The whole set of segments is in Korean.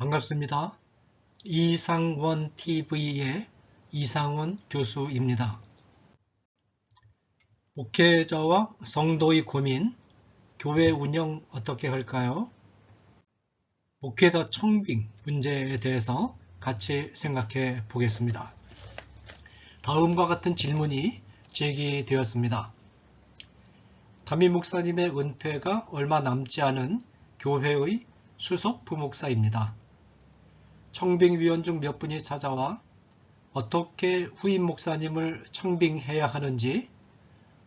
반갑습니다. 이상원 TV의 이상원 교수입니다. 목회자와 성도의 고민, 교회 운영 어떻게 할까요? 목회자 청빙 문제에 대해서 같이 생각해 보겠습니다. 다음과 같은 질문이 제기되었습니다. 담임 목사님의 은퇴가 얼마 남지 않은 교회의 수석 부목사입니다. 청빙위원 중 몇 분이 찾아와 어떻게 후임 목사님을 청빙해야 하는지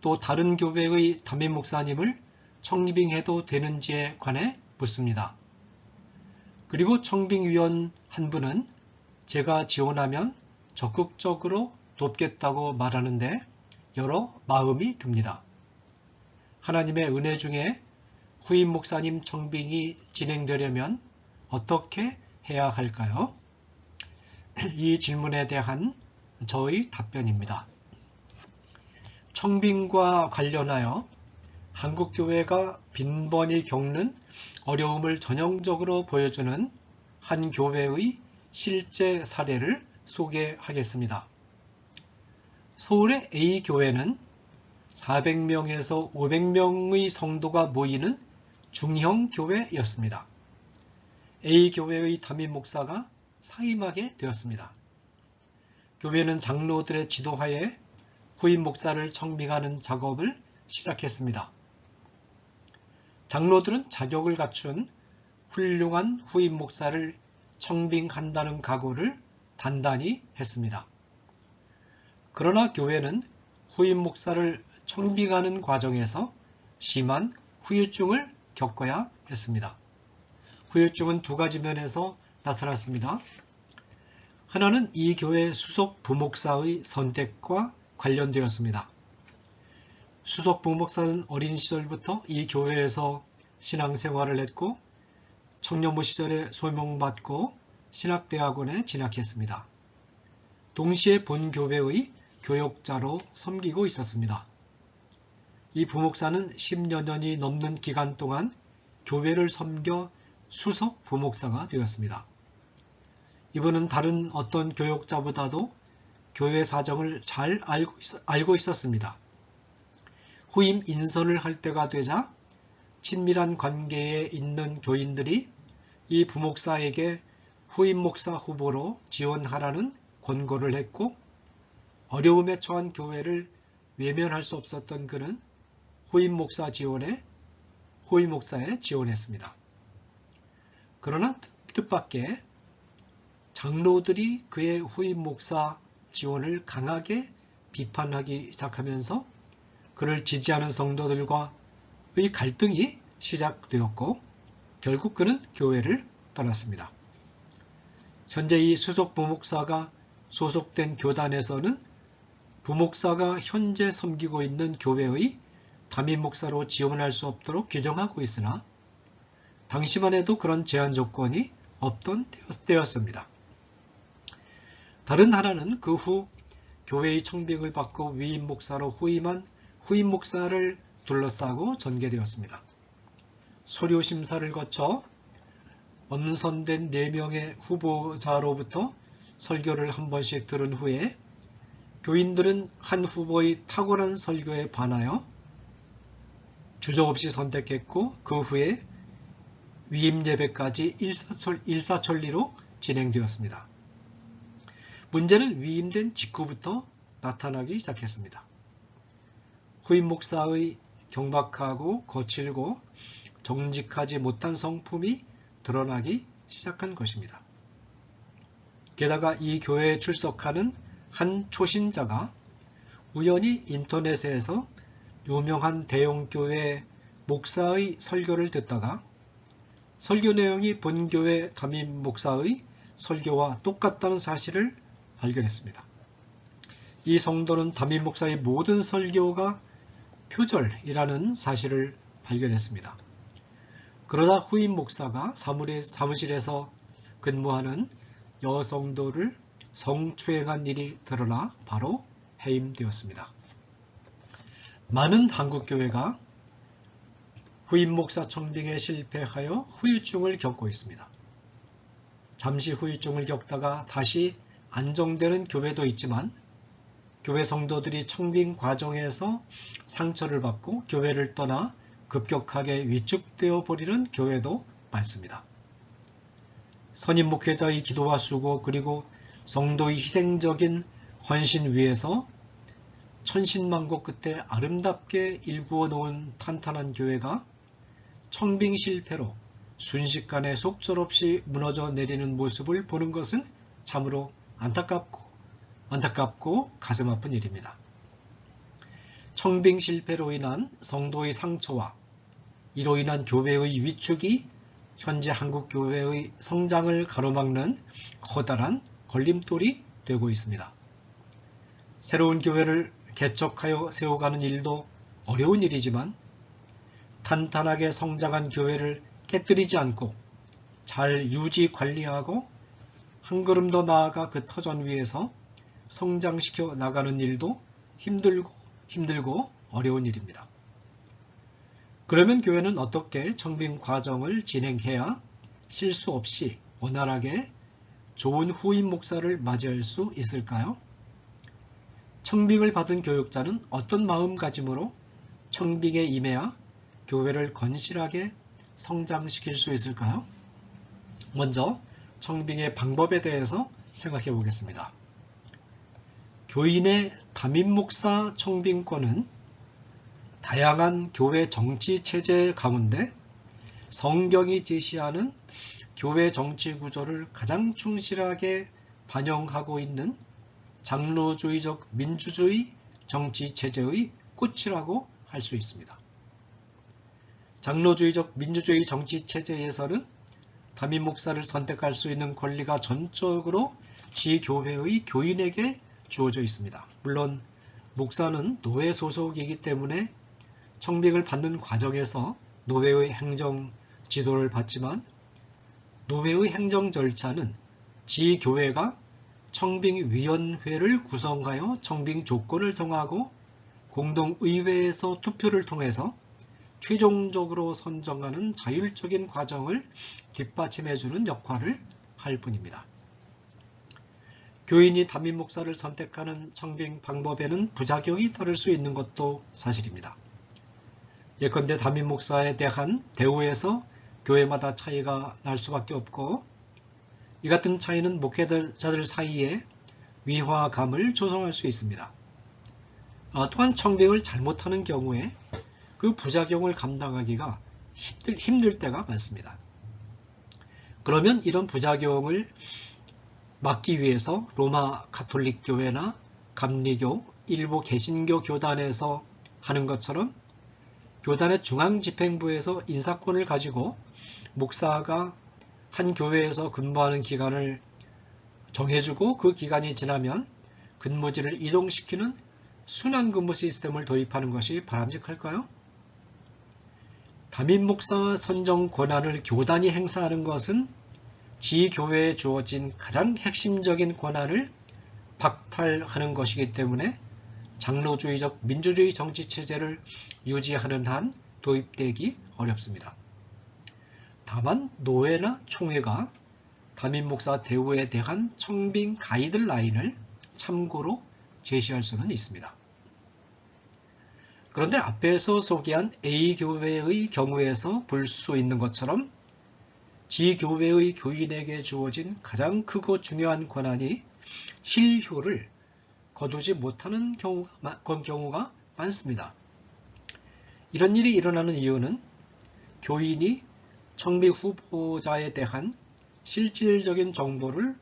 또 다른 교회의 담임 목사님을 청빙해도 되는지에 관해 묻습니다. 그리고 청빙위원 한 분은 제가 지원하면 적극적으로 돕겠다고 말하는데 여러 마음이 듭니다. 하나님의 은혜 중에 후임 목사님 청빙이 진행되려면 어떻게 해야 할까요? 이 질문에 대한 저의 답변입니다. 청빙과 관련하여 한국교회가 빈번히 겪는 어려움을 전형적으로 보여주는 한 교회의 실제 사례를 소개하겠습니다. 서울의 A교회는 400명에서 500명의 성도가 모이는 중형 교회였습니다. A교회의 담임 목사가 사임하게 되었습니다. 교회는 장로들의 지도하에 후임 목사를 청빙하는 작업을 시작했습니다. 장로들은 자격을 갖춘 훌륭한 후임 목사를 청빙한다는 각오를 단단히 했습니다. 그러나 교회는 후임 목사를 청빙하는 과정에서 심한 후유증을 겪어야 했습니다. 후유증은 두 가지 면에서 나타났습니다. 하나는 이 교회 수석 부목사의 선택과 관련되었습니다. 수석 부목사는 어린 시절부터 이 교회에서 신앙생활을 했고 청년부 시절에 소명받고 신학대학원에 진학했습니다. 동시에 본교회의 교역자로 섬기고 있었습니다. 이 부목사는 10여 년이 넘는 기간 동안 교회를 섬겨 수석 부목사가 되었습니다. 이분은 다른 어떤 교역자보다도 교회 사정을 잘 알고, 있, 알고 있었습니다. 후임 인선을 할 때가 되자 친밀한 관계에 있는 교인들이 이 부목사에게 후임 목사 후보로 지원하라는 권고를 했고 어려움에 처한 교회를 외면할 수 없었던 그는 후임 목사 지원에 후임 목사에 지원했습니다. 그러나 뜻밖의 장로들이 그의 후임 목사 지원을 강하게 비판하기 시작하면서 그를 지지하는 성도들과의 갈등이 시작되었고 결국 그는 교회를 떠났습니다. 현재 이 수석 부목사가 소속된 교단에서는 부목사가 현재 섬기고 있는 교회의 담임 목사로 지원할 수 없도록 규정하고 있으나 당시만 해도 그런 제한 조건이 없던 때였습니다. 다른 하나는 그 후 교회의 청빙을 받고 위임 목사로 후임한 후임 목사를 둘러싸고 전개되었습니다. 서류 심사를 거쳐 엄선된 4명의 후보자로부터 설교를 한 번씩 들은 후에 교인들은 한 후보의 탁월한 설교에 반하여 주저 없이 선택했고 그 후에 위임 예배까지 일사천, 일사천리로 진행되었습니다. 문제는 위임된 직후부터 나타나기 시작했습니다. 후임 목사의 경박하고 거칠고 정직하지 못한 성품이 드러나기 시작한 것입니다. 게다가 이 교회에 출석하는 한 초신자가 우연히 인터넷에서 유명한 대형교회 목사의 설교를 듣다가 설교 내용이 본교회 담임 목사의 설교와 똑같다는 사실을 발견했습니다. 이 성도는 담임 목사의 모든 설교가 표절이라는 사실을 발견했습니다. 그러다 후임 목사가 사무실에서 근무하는 여성도를 성추행한 일이 드러나 바로 해임되었습니다. 많은 한국교회가 후임 목사 청빙에 실패하여 후유증을 겪고 있습니다. 잠시 후유증을 겪다가 다시 안정되는 교회도 있지만 교회 성도들이 청빙 과정에서 상처를 받고 교회를 떠나 급격하게 위축되어 버리는 교회도 많습니다. 선임 목회자의 기도와 수고 그리고 성도의 희생적인 헌신 위에서 천신만고 끝에 아름답게 일구어 놓은 탄탄한 교회가 청빙 실패로 순식간에 속절없이 무너져 내리는 모습을 보는 것은 참으로 안타깝고 안타깝고 가슴 아픈 일입니다. 청빙 실패로 인한 성도의 상처와 이로 인한 교회의 위축이 현재 한국 교회의 성장을 가로막는 커다란 걸림돌이 되고 있습니다. 새로운 교회를 개척하여 세워가는 일도 어려운 일이지만 탄탄하게 성장한 교회를 깨뜨리지 않고 잘 유지 관리하고 한 걸음 더 나아가 그 터전 위에서 성장시켜 나가는 일도 힘들고 힘들고 어려운 일입니다. 그러면 교회는 어떻게 청빙 과정을 진행해야 실수 없이 원활하게 좋은 후임 목사를 맞이할 수 있을까요? 청빙을 받은 교육자는 어떤 마음가짐으로 청빙에 임해야 교회를 건실하게 성장시킬 수 있을까요? 먼저 청빙의 방법에 대해서 생각해 보겠습니다. 교인의 담임 목사 청빙권은 다양한 교회 정치 체제 가운데 성경이 제시하는 교회 정치 구조를 가장 충실하게 반영하고 있는 장로주의적 민주주의 정치 체제의 꽃이라고 할 수 있습니다. 장로주의적 민주주의 정치 체제에서는 담임 목사를 선택할 수 있는 권리가 전적으로 지교회의 교인에게 주어져 있습니다. 물론 목사는 노예 소속이기 때문에 청빙을 받는 과정에서 노회의 행정 지도를 받지만 노회의 행정 절차는 지교회가 청빙위원회를 구성하여 청빙 조건을 정하고 공동의회에서 투표를 통해서 최종적으로 선정하는 자율적인 과정을 뒷받침해주는 역할을 할 뿐입니다. 교인이 담임 목사를 선택하는 청빙 방법에는 부작용이 따를 수 있는 것도 사실입니다. 예컨대 담임 목사에 대한 대우에서 교회마다 차이가 날 수밖에 없고 이 같은 차이는 목회자들 사이에 위화감을 조성할 수 있습니다. 아, 또한 청빙을 잘못하는 경우에 그 부작용을 감당하기가 힘들, 힘들 때가 많습니다. 그러면 이런 부작용을 막기 위해서 로마 가톨릭 교회나 감리교, 일부 개신교 교단에서 하는 것처럼 교단의 중앙집행부에서 인사권을 가지고 목사가 한 교회에서 근무하는 기간을 정해주고 그 기간이 지나면 근무지를 이동시키는 순환근무 시스템을 도입하는 것이 바람직할까요? 담임 목사 선정 권한을 교단이 행사하는 것은 지교회에 주어진 가장 핵심적인 권한을 박탈하는 것이기 때문에 장로주의적 민주주의 정치체제를 유지하는 한 도입되기 어렵습니다. 다만 노회나 총회가 담임 목사 대우에 대한 청빙 가이드라인을 참고로 제시할 수는 있습니다. 그런데 앞에서 소개한 A교회의 경우에서 볼 수 있는 것처럼 G교회의 교인에게 주어진 가장 크고 중요한 권한이 실효를 거두지 못하는 경우가, 경우가 많습니다. 이런 일이 일어나는 이유는 교인이 청비 후보자에 대한 실질적인 정보를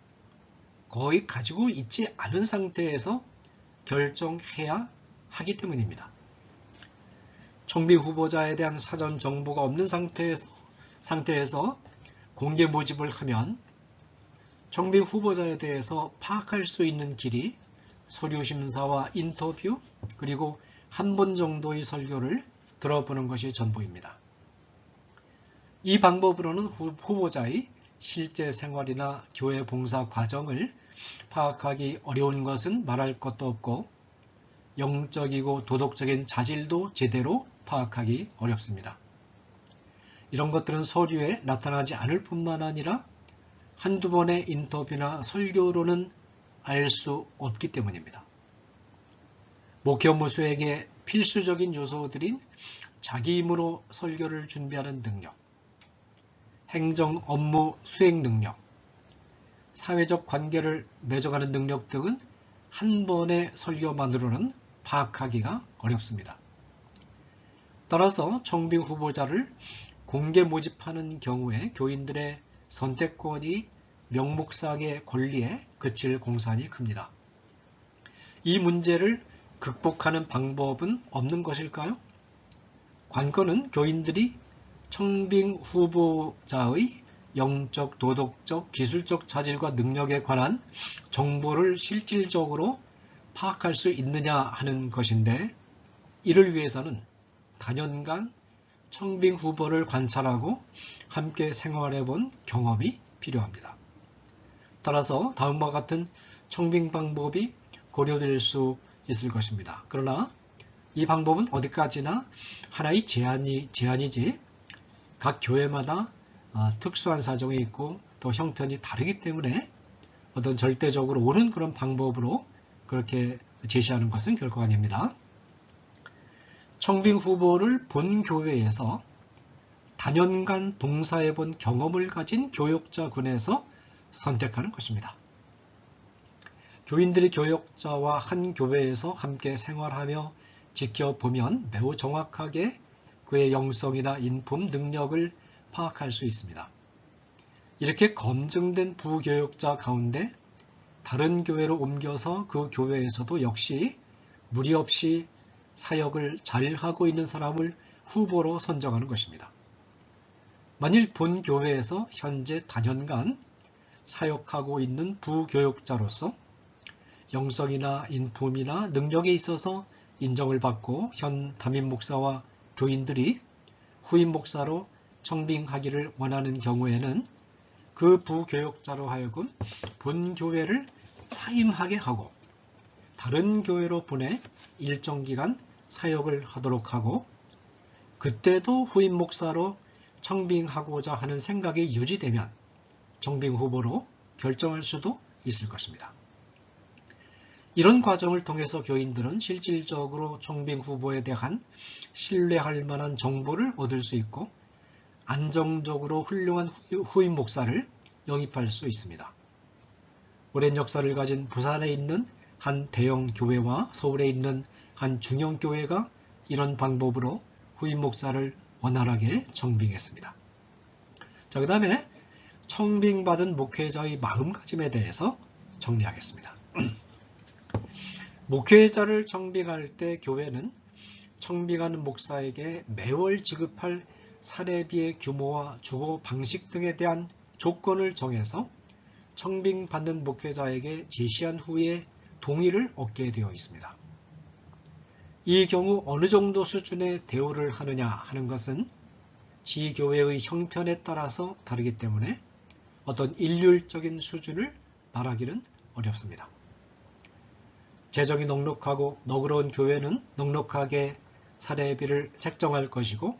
거의 가지고 있지 않은 상태에서 결정해야 하기 때문입니다. 총비 후보자에 대한 사전 정보가 없는 상태에서, 상태에서 공개 모집을 하면 총비 후보자에 대해서 파악할 수 있는 길이 서류 심사와 인터뷰 그리고 한 번 정도의 설교를 들어보는 것이 전부입니다. 이 방법으로는 후보자의 실제 생활이나 교회 봉사 과정을 파악하기 어려운 것은 말할 것도 없고 영적이고 도덕적인 자질도 제대로 파악하기 어렵습니다. 이런 것들은 서류에 나타나지 않을 뿐만 아니라 한두 번의 인터뷰나 설교로는 알 수 없기 때문입니다. 목회 업무 수행에 필수적인 요소들인 자기 힘으로 설교를 준비하는 능력, 행정 업무 수행 능력, 사회적 관계를 맺어가는 능력 등은 한 번의 설교만으로는 파악하기가 어렵습니다. 따라서 청빙 후보자를 공개 모집하는 경우에 교인들의 선택권이 명목상의 권리에 그칠 공산이 큽니다. 이 문제를 극복하는 방법은 없는 것일까요? 관건은 교인들이 청빙 후보자의 영적, 도덕적, 기술적 자질과 능력에 관한 정보를 실질적으로 파악할 수 있느냐 하는 것인데 이를 위해서는 단연간 청빙 후보를 관찰하고 함께 생활해 본 경험이 필요합니다. 따라서 다음과 같은 청빙 방법이 고려될 수 있을 것입니다. 그러나 이 방법은 어디까지나 하나의 제한이, 제한이지 각 교회마다 아, 특수한 사정이 있고 또 형편이 다르기 때문에 어떤 절대적으로 옳은 그런 방법으로 그렇게 제시하는 것은 결코 아닙니다. 청빙 후보를 본 교회에서 단연간 봉사해 본 경험을 가진 교역자군에서 선택하는 것입니다. 교인들이 교역자와 한 교회에서 함께 생활하며 지켜보면 매우 정확하게 그의 영성이나 인품, 능력을 파악할 수 있습니다. 이렇게 검증된 부교역자 가운데 다른 교회로 옮겨서 그 교회에서도 역시 무리 없이 사역을 잘 하고 있는 사람을 후보로 선정하는 것입니다. 만일 본 교회에서 현재 단연간 사역하고 있는 부교역자로서 영성이나 인품이나 능력에 있어서 인정을 받고 현 담임 목사와 교인들이 후임 목사로 청빙하기를 원하는 경우에는 그 부교역자로 하여금 본 교회를 사임하게 하고 다른 교회로 보내 일정 기간 사역을 하도록 하고 그때도 후임 목사로 청빙하고자 하는 생각이 유지되면 정빙 후보로 결정할 수도 있을 것입니다. 이런 과정을 통해서 교인들은 실질적으로 총빙 후보에 대한 신뢰할 만한 정보를 얻을 수 있고 안정적으로 훌륭한 후임 목사를 영입할 수 있습니다. 오랜 역사를 가진 부산에 있는 한 대형 교회와 서울에 있는 한 중형 교회가 이런 방법으로 후임 목사를 원활하게 정빙했습니다. 자, 그 다음에 청빙받은 목회자의 마음가짐에 대해서 정리하겠습니다. 목회자를 청빙할 때 교회는 청빙하는 목사에게 매월 지급할 사례비의 규모와 주거 방식 등에 대한 조건을 정해서 청빙받는 목회자에게 제시한 후에 동의를 얻게 되어 있습니다. 이 경우 어느 정도 수준의 대우를 하느냐 하는 것은 지교회의 형편에 따라서 다르기 때문에 어떤 일률적인 수준을 말하기는 어렵습니다. 재정이 넉넉하고 너그러운 교회는 넉넉하게 사례비를 책정할 것이고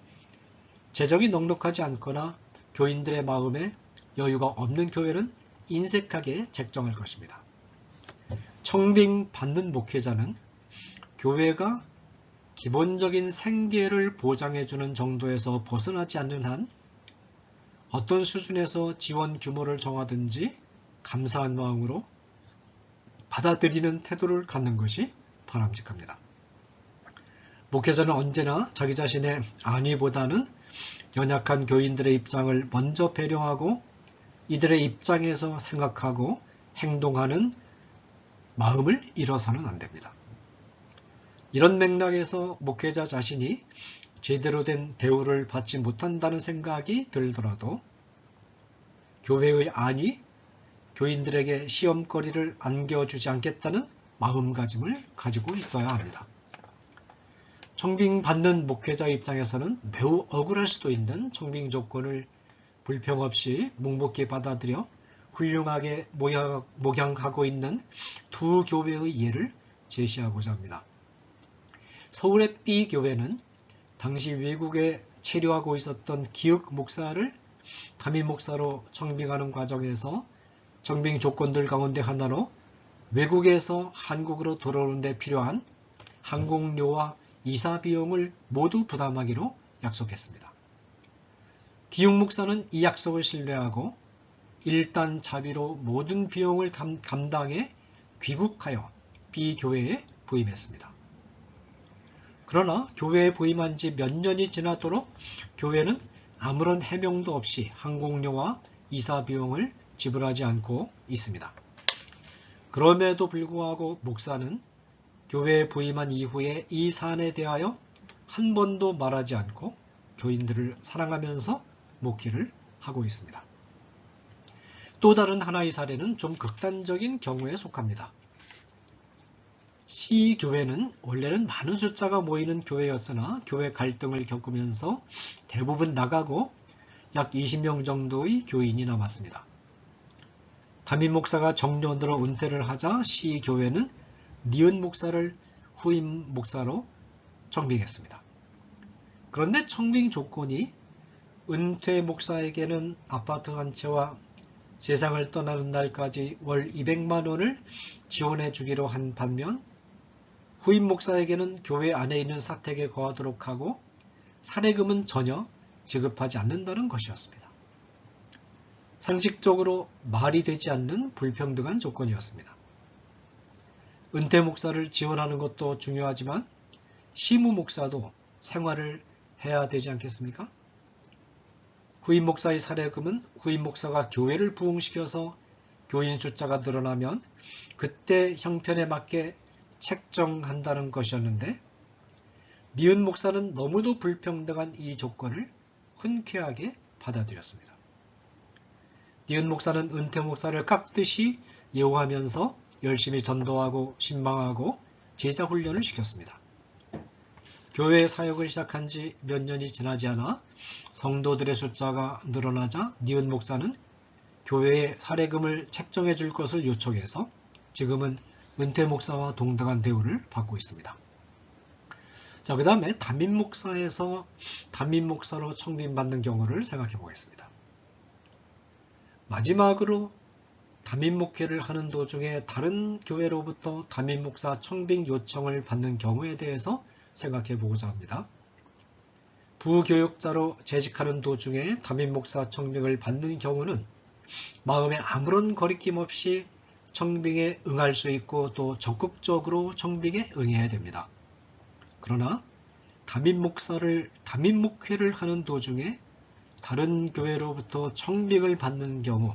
재정이 넉넉하지 않거나 교인들의 마음에 여유가 없는 교회는 인색하게 책정할 것입니다. 청빙 받는 목회자는 교회가 기본적인 생계를 보장해주는 정도에서 벗어나지 않는 한 어떤 수준에서 지원 규모를 정하든지 감사한 마음으로 받아들이는 태도를 갖는 것이 바람직합니다. 목회자는 언제나 자기 자신의 안위보다는 연약한 교인들의 입장을 먼저 배려하고 이들의 입장에서 생각하고 행동하는 마음을 잃어서는 안 됩니다. 이런 맥락에서 목회자 자신이 제대로 된 대우를 받지 못한다는 생각이 들더라도 교회의 안위, 교인들에게 시험거리를 안겨주지 않겠다는 마음가짐을 가지고 있어야 합니다. 청빙받는 목회자 입장에서는 매우 억울할 수도 있는 청빙 조건을 불평 없이 묵묵히 받아들여 훌륭하게 목양하고 있는 두 교회의 예를 제시하고자 합니다. 서울의 B 교회는 당시 외국에 체류하고 있었던 기역 목사를 담임 목사로 청빙하는 과정에서 청빙 조건들 가운데 하나로 외국에서 한국으로 돌아오는 데 필요한 항공료와 이사 비용을 모두 부담하기로 약속했습니다. 기용 목사는 이 약속을 신뢰하고 일단 자비로 모든 비용을 감당해 귀국하여 비교회에 부임했습니다. 그러나 교회에 부임한 지 몇 년이 지나도록 교회는 아무런 해명도 없이 항공료와 이사 비용을 지불하지 않고 있습니다. 그럼에도 불구하고 목사는 교회에 부임한 이후에 이 사안에 대하여 한 번도 말하지 않고 교인들을 사랑하면서 목회를 하고 있습니다. 또 다른 하나의 사례는 좀 극단적인 경우에 속합니다. 시 교회는 원래는 많은 숫자가 모이는 교회였으나 교회 갈등을 겪으면서 대부분 나가고 약 20명 정도의 교인이 남았습니다. 담임 목사가 정년으로 은퇴를 하자 시 교회는 니은 목사를 후임 목사로 청빙했습니다. 그런데 청빙 조건이 은퇴 목사에게는 아파트 한 채와 세상을 떠나는 날까지 월 200만 원을 지원해 주기로 한 반면 후임 목사에게는 교회 안에 있는 사택에 거하도록 하고 사례금은 전혀 지급하지 않는다는 것이었습니다. 상식적으로 말이 되지 않는 불평등한 조건이었습니다. 은퇴 목사를 지원하는 것도 중요하지만 시무 목사도 생활을 해야 되지 않겠습니까? 후임 목사의 사례금은 후임 목사가 교회를 부흥시켜서 교인 숫자가 늘어나면 그때 형편에 맞게 책정한다는 것이었는데 니은 목사는 너무도 불평등한 이 조건을 흔쾌하게 받아들였습니다. 니은 목사는 은퇴 목사를 깍듯이 예우하면서 열심히 전도하고 신방하고 제자 훈련을 시켰습니다. 교회 사역을 시작한 지 몇 년이 지나지 않아 성도들의 숫자가 늘어나자 니은 목사는 교회에 사례금을 책정해 줄 것을 요청해서 지금은 은퇴 목사와 동등한 대우를 받고 있습니다. 자, 그 다음에 담임 목사에서 담임 목사로 청빙받는 경우를 생각해 보겠습니다. 마지막으로 담임 목회를 하는 도중에 다른 교회로부터 담임 목사 청빙 요청을 받는 경우에 대해서 생각해 보고자 합니다. 부교육자로 재직하는 도중에 담임 목사 청빙을 받는 경우는 마음에 아무런 거리낌 없이 청빙에 응할 수 있고 또 적극적으로 청빙에 응해야 됩니다. 그러나 담임 목사를 담임 목회를 하는 도중에 다른 교회로부터 청빙을 받는 경우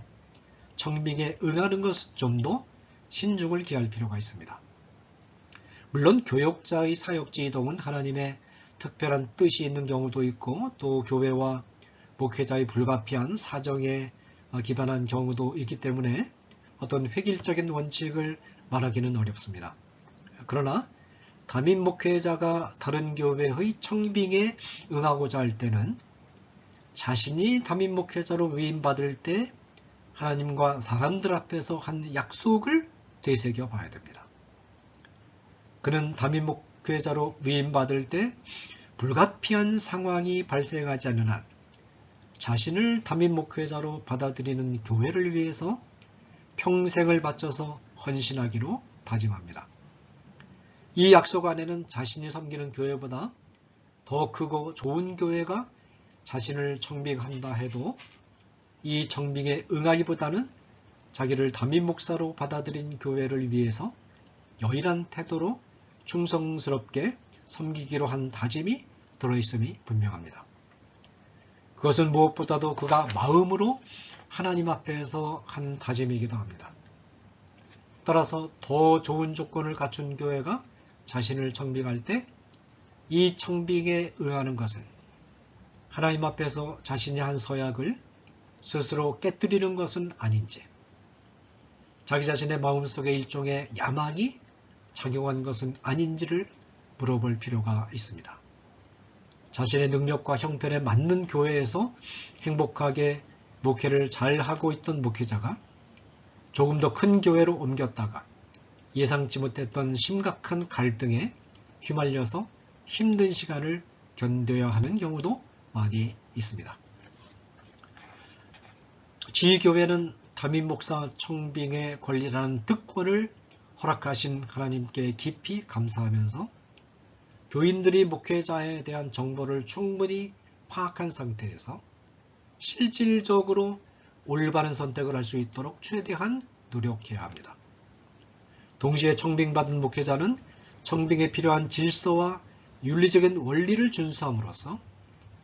청빙에 응하는 것은 좀 더 신중을 기할 필요가 있습니다. 물론 교역자의 사역지 이동은 하나님의 특별한 뜻이 있는 경우도 있고 또 교회와 목회자의 불가피한 사정에 기반한 경우도 있기 때문에 어떤 획일적인 원칙을 말하기는 어렵습니다. 그러나 담임 목회자가 다른 교회의 청빙에 응하고자 할 때는 자신이 담임 목회자로 위임받을 때 하나님과 사람들 앞에서 한 약속을 되새겨 봐야 됩니다. 그는 담임 목회자로 위임받을 때 불가피한 상황이 발생하지 않는 한 자신을 담임 목회자로 받아들이는 교회를 위해서 평생을 바쳐서 헌신하기로 다짐합니다. 이 약속 안에는 자신이 섬기는 교회보다 더 크고 좋은 교회가 자신을 청빙한다 해도 이 청빙에 응하기보다는 자기를 담임 목사로 받아들인 교회를 위해서 여일한 태도로 충성스럽게 섬기기로 한 다짐이 들어있음이 분명합니다. 그것은 무엇보다도 그가 마음으로 하나님 앞에서 한 다짐이기도 합니다. 따라서 더 좋은 조건을 갖춘 교회가 자신을 청빙할 때 이 청빙에 응하는 것은 하나님 앞에서 자신이 한 서약을 스스로 깨뜨리는 것은 아닌지 자기 자신의 마음속에 일종의 야망이 작용한 것은 아닌지를 물어볼 필요가 있습니다. 자신의 능력과 형편에 맞는 교회에서 행복하게 목회를 잘 하고 있던 목회자가 조금 더 큰 교회로 옮겼다가 예상치 못했던 심각한 갈등에 휘말려서 힘든 시간을 견뎌야 하는 경우도 많이 있습니다. 시교회는 담임 목사 청빙의 권리라는 특권을 허락하신 하나님께 깊이 감사하면서 교인들이 목회자에 대한 정보를 충분히 파악한 상태에서 실질적으로 올바른 선택을 할 수 있도록 최대한 노력해야 합니다. 동시에 청빙받은 목회자는 청빙에 필요한 질서와 윤리적인 원리를 준수함으로써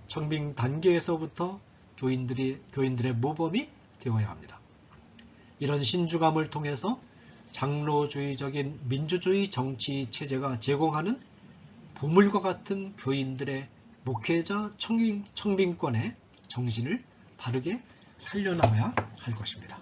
청빙 단계에서부터 교인들이, 교인들의 모범이 되어야 합니다. 이런 신주감을 통해서 장로주의적인 민주주의 정치 체제가 제공하는 보물과 같은 교인들의 목회자 청빙, 청빙권의 정신을 바르게 살려나가야 할 것입니다.